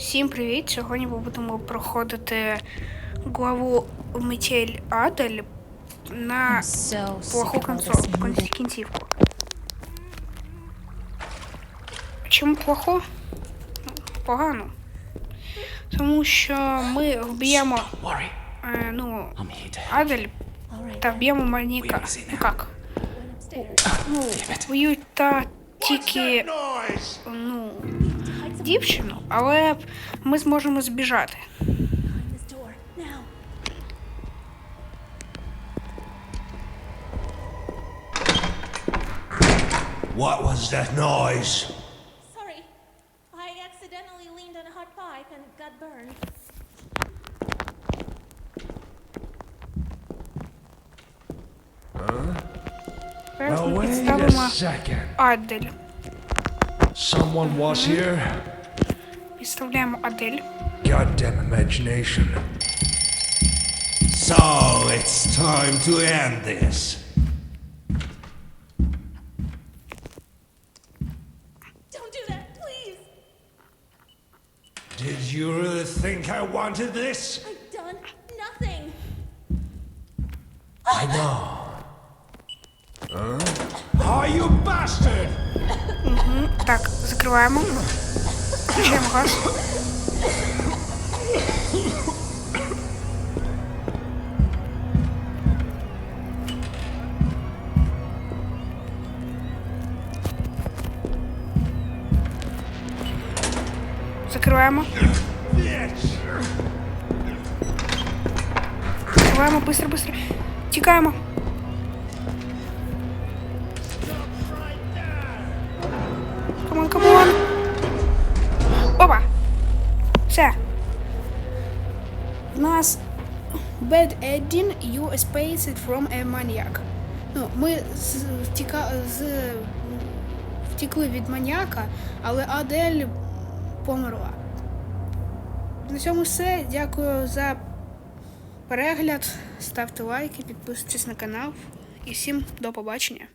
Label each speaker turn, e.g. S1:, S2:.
S1: Всім привіт! Сьогодні ми будемо проходити главу Метель Адель на
S2: So
S1: плоху
S2: sick of all
S1: концов...
S2: this
S1: кон-
S2: moving.
S1: кінцівку. Чому плохо? Ну, Погано. Тому що ми вб'ємо
S3: Worry,
S1: е, ну,
S3: I'm here to help.
S1: Адель та вб'ємо Маніка. Ну як? Ну, вб'ють та тільки ну, дівчину, але ми зможемо збіжати.
S2: This door now.
S4: What was that noise?
S2: Sorry, I accidentally leaned on a hot pipe and got burned.
S1: Зараз
S4: Now
S1: ми
S4: wait a
S1: підставимо
S4: second.
S1: Адель.
S4: Someone was here?
S1: Підставляємо Адель.
S4: Goddamn imagination. So it's time to end this.
S2: Don't do that, please!
S4: Did you really think I wanted this?
S2: I've done nothing.
S4: I know. Huh? Oh, you bastard!
S1: Так, закриваємо. Включаємо газ. Закриваємо.
S4: Bitch!
S1: Закриваємо, быстро, быстро. Тікаємо. Камон, Все. У нас Bad Ending You Escaped from a Maniac. Ну, ми з, втіка, з, втікли від маніяка, але Адель померла. На цьому все. Дякую за перегляд. Ставте лайки, підписуйтесь на канал. І всім до побачення.